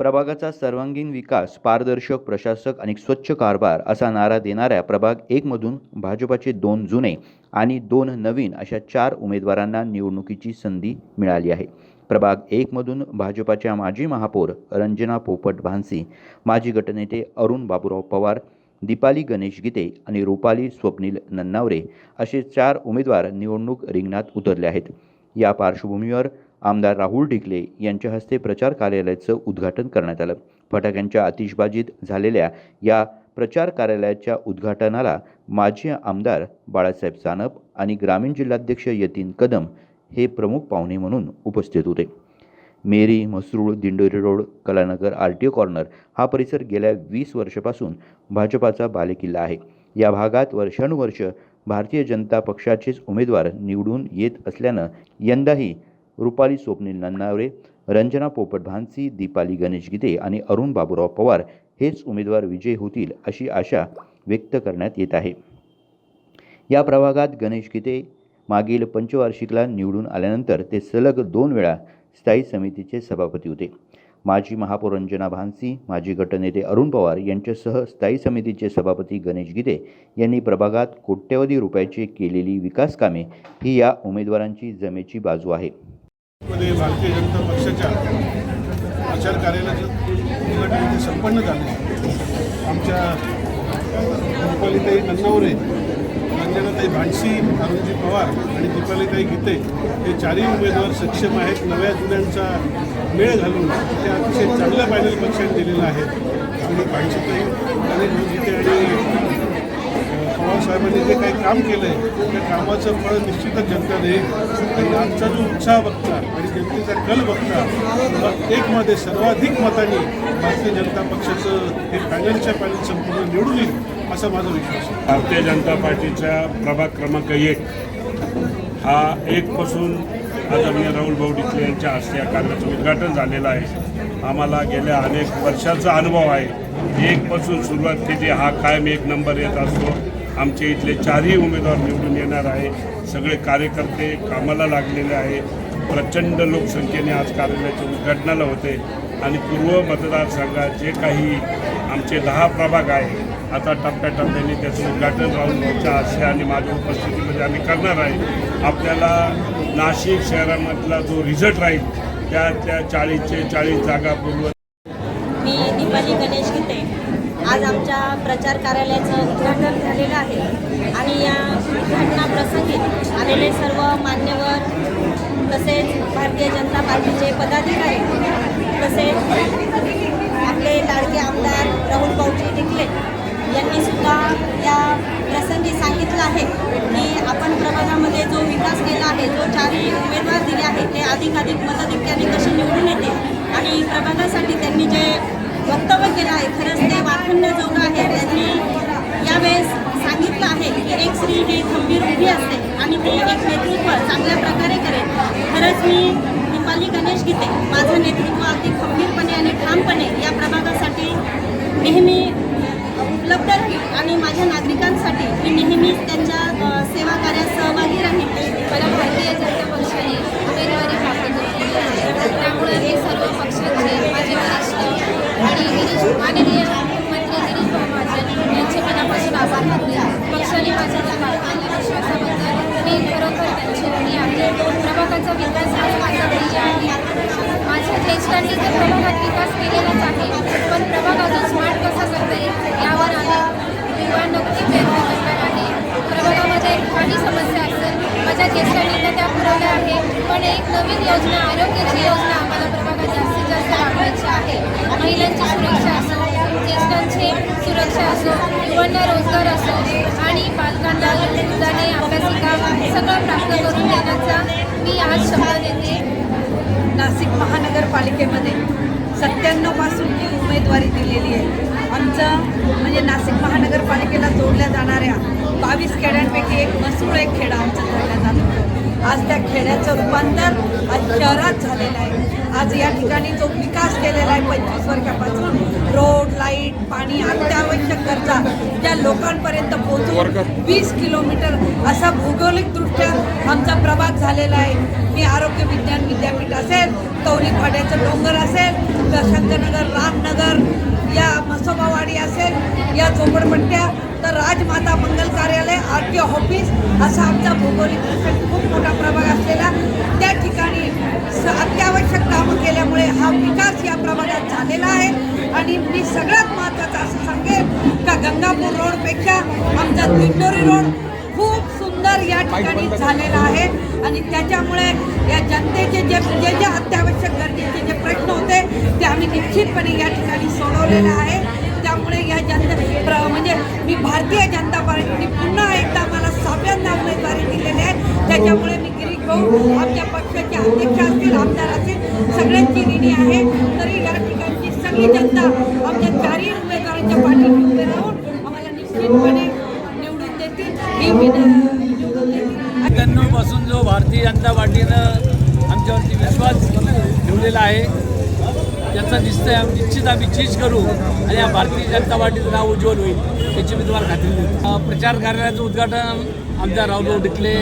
प्रभागाचा सर्वांगीण विकास पारदर्शक प्रशासक आणि स्वच्छ कारभार असा नारा देणाऱ्या प्रभाग एकमधून भाजपाचे दोन जुने आणि दोन नवीन अशा चार उमेदवारांना निवडणुकीची संधी मिळाली आहे. प्रभाग एकमधून भाजपाच्या माजी महापौर रंजना पोपट भानसी माजी गटनेते अरुण बाबूराव पवार दीपाली गणेश गीते आणि रुपाली स्वप्नील नन्नावरे असे चार उमेदवार निवडणूक रिंगणात उतरले आहेत. या पार्श्वभूमीवर आमदार राहुल ढिकले यांच्या हस्ते प्रचार कार्यालयाचं उद्घाटन करण्यात आलं. फटाक्यांच्या आतिषबाजीत झालेल्या या प्रचार कार्यालयाच्या उद्घाटनाला माजी आमदार बाळासाहेब सानप आणि ग्रामीण जिल्हाध्यक्ष यतीन कदम हे प्रमुख पाहुणे म्हणून उपस्थित होते. Meri Mhasrul Dindori road Kalanagar R T O corner हा परिसर गेल्या वीस वर्षापासून भाजपाचा बालेकिल्ला आहे. या भागात वर्षानुवर्ष भारतीय जनता पक्षाचेच उमेदवार निवडून येत असल्यानं यंदाही रुपाली स्वप्नील नन्नावरे रंजना पोपट भानसी दीपाली गणेश गीते आणि अरुण बाबूराव पवार हेच उमेदवार विजयी होतील अशी आशा व्यक्त करण्यात येत आहे. या प्रभागात गणेश गीते मागील पंचवार्षिकला निवडून आल्यानंतर ते सलग दोन वेळा स्थायी समितीचे सभापती होते. माजी महापौर रंजना भानसी माजी गटनेते अरुण पवार यांच्यासह स्थायी समितीचे सभापती गणेश गीते यांनी प्रभागात कोट्यवधी रुपयाची केलेली विकासकामे ही या उमेदवारांची जमेची बाजू आहे. मध्ये भारतीय जनता पक्षाच्या प्रचार कार्यालयाचं संपन्न झाले. आमच्या रुपालीताई नन्नावरे रंजनाताई भानसी अरुणजी पवार आणि दीपालीताई गीते हे चारही उमेदवार सक्षम आहेत. नव्या जुन्यांचा मेळ घालून ते अतिशय चांगल्या पॅनल पक्षाने दिलेलं आहे. आणि भांडसीताई आणि गीते आणि पवार साहेबांनी जे काही काम केलं आहे त्या कामाचं फळ निश्चितच जनता देईल. आणि आमचा जो उत्साह बघता आणि जनतेचा कल बघता प्रत्येकमध्ये सर्वाधिक मतांनी भारतीय जनता पक्षाचं हे पॅनलच्या पॅनल संपूर्ण निवडून येईल असा माझा विश्वास आहे. भारतीय जनता पार्टीचा प्रभाग क्रमांक एक. हा एकपासून आदरणीय राहुल भाऊ डिकले यांच्या हस्ते या कार्याचं उद्घाटन झालेलं आहे. आम्हाला गेल्या अनेक वर्षाचा अनुभव आहे. एकपासून सुरुवात केली हा कायम एक नंबर येत असतो. आमचे इथले चारही उमेदवार निवडून येणार आहे. सगळे कार्यकर्ते कामाला लागलेले आहे. प्रचंड लोकसंख्येने आज कार्यालयाच्या उद्घाटनाला होते. आणि पूर्व मतदारसंघात जे काही आमचे दहा प्रभाग आहे आता टप्प्याटप्प्याने त्याचं उद्घाटन राहून भाऊच्या हस्ते आणि माझ्या उपस्थितीमध्ये आम्ही करणार आहे. आपल्याला नाशिक शहरामधला जो रिझल्ट राहील त्या त्या चाळीसचे चाळीस जागा पूर्व मी दीपाली गणेश गीते. आज आमच्या प्रचार कार्यालयाचं उद्घाटन झालेलं आहे. आणि या उद्घाटनाप्रसंगी आलेले सर्व मान्यवर तसेच भारतीय जनता पार्टीचे पदाधिकारी तसेच आपले लाडके आमदार राहुल भाऊजी टिकले यांनी सुद्धा या प्रसंगी सांगितलं आहे की आपण प्रभागामध्ये जो विकास केला आहे जो चारही उमेदवार दिले आहेत ते अधिकाधिक मताधिक्याने कसे निवडून येते आणि प्रभागासाठी त्यांनी जे वक्तव्य केलं आहे. खरंच ते वाखण्याजोगं आहे त्यांनी यावेळेस सांगितलं आहे की एक स्त्री ही खंबीर उभी असते आणि ती एक नेतृत्व चांगल्या प्रकारे करेल. खरंच मी दीपाली गणेश गीते माझं नेतृत्व अगदी खंबीरपणे आणि ठामपणे या प्रभागासाठी नेहमी उपलब्ध राहील आणि माझ्या नागरिकांसाठी मी नेहमीच त्यांच्या सेवा कार्यात सहभागी राहील. मला भारतीय जनता पक्षाने उमेदवारी प्राप्त केली त्यामुळे हे सर्व पक्षांचे माझे वरिष्ठ आणि गिरीश माननीय मंत्री गिरीश भाऊ महाजन यांचे मनापासून आभार मानते. पक्षाने माझ्यावर दाखवलेल्या विश्वासाबद्दल मी खरोखर त्यांची ऋणी आहे. प्रभागाचा विकास हा माझा ध्येय आहे. माझ्या ज्येष्ठांनी तर प्रभागात विकास केलेलाच आहे. पण प्रभाग अजून स्मार्ट कसा करता येईल यावर आम्ही युवा नक्की प्रयत्न करणार आहे. प्रभागामध्ये काही समस्या असेल. माझ्या ज्येष्ठांनी तर त्या पुरवल्या आहे पण एक नवीन योजना आरोग्याची योजना सुरक्षा आहे. महिलांची सुरक्षा असो ज्येष्ठांची सुरक्षा असो युवांना रोजगार असो आणि बालकांना जाणे अभ्यासिका सगळं प्राप्त करून देण्याचा मी आज शपथ देते नाशिक महानगरपालिकेमध्ये सत्त्याण्णवपासून ही उमेदवारी दिलेली आहे आमचं म्हणजे नाशिक महानगरपालिकेला जोडल्या जाणाऱ्या बावीस खेड्यांपैकी एक मसूळ एक खेडा आमचं जोडल्या जातो. आज त्या खेड्याचं रूपांतर आज शहरात झालेलं आहे. आज या ठिकाणी जो विकास केलेला आहे पंचवीस वर्षापासून रोड लाइट पाणी अत्यावश्यक गरजा त्या लोकांपर्यंत पोहोचून वीस किलोमीटर असा भौगोलिकदृष्ट्या आमचा प्रभाग झालेला आहे. मी आरोग्य विज्ञान विद्यापीठ असेल कौलिकवाड्याचं डोंगर असेल शंकरनगर रामनगर या मसोबावाडी असेल या झोपडपट्ट्या तर राजमाता मंगल कार्यालय आर टी ऑफिस असा आमचा भौगोलिकदृष्ट्या खूप मोठा प्रभाग असलेला. त्या ठिकाणी स अत्यावश्यक कामं केल्यामुळे हा विकास या प्रभागात झालेला आहे. आणि मी सगळ्यात महत्त्वाचं असं सांगेन का गंगापूर रोडपेक्षा आमचा दिंडोरी रोड खूप सुंदर या ठिकाणी झालेला आहे. आणि त्याच्यामुळे या जनतेचे जे जे जे अत्यावश्यक गरजेचे जे प्रश्न होते ते आम्ही निश्चितपणे या ठिकाणी सोडवलेलं आहे. त्यामुळे या जनता म्हणजे मी भारतीय जनता पार्टीने पुन्हा एकदा मला सहाव्यांदा उमेदवारी दिलेली आहे. त्याच्यामुळे मी गिरीश भाऊ आमच्या पक्षाचे अध्यक्ष असतील आमदार असतील सगळ्यांची ऋणी आहे. तरी या ठिकाणची सगळी जनता आमच्या चारही उमेदवारांच्या पाठीशी उभे राहून आम्हाला निश्चितपणे निवडून देतील. ही निवडून देतील. पासून जो भारतीय जनता पार्टीनं आमच्यावरती विश्वास ठेवलेला आहे त्याचा निश्चय आम्ही निश्चित आम्ही चीज करू आणि या भारतीय जनता पार्टीचं नाव उज्ज्वल होईल याची मी तुम्हाला खात्री देतो. प्रचार कार्यालयाचं उद्घाटन आमदार रावभाऊ डिकले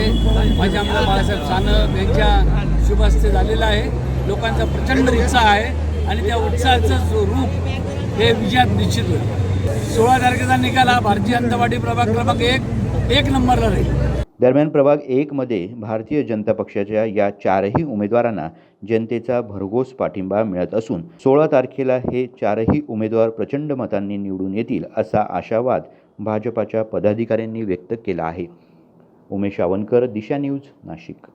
माझे आमदार बाळासाहेब सानप यांच्या शुभ हस्ते झालेलं आहे. लोकांचा प्रचंड उत्साह आहे आणि त्या उत्साहाचं रूप हे विजयात निश्चित होईल. सोळा तारखेचा निकाल हा भारतीय जनता पार्टी प्रभाग क्रमांक एक एक नंबरला राहील. दरम्यान प्रभाग एकमध्ये भारतीय जनता पक्षाच्या या चारही उमेदवारांना जनतेचा भरघोस पाठिंबा मिळत असून सोळा तारखेला हे चारही उमेदवार प्रचंड मतांनी निवडून येतील असा आशावाद भाजपाच्या पदाधिकाऱ्यांनी व्यक्त केला आहे. उमेश आवनकर दिशा न्यूज नाशिक.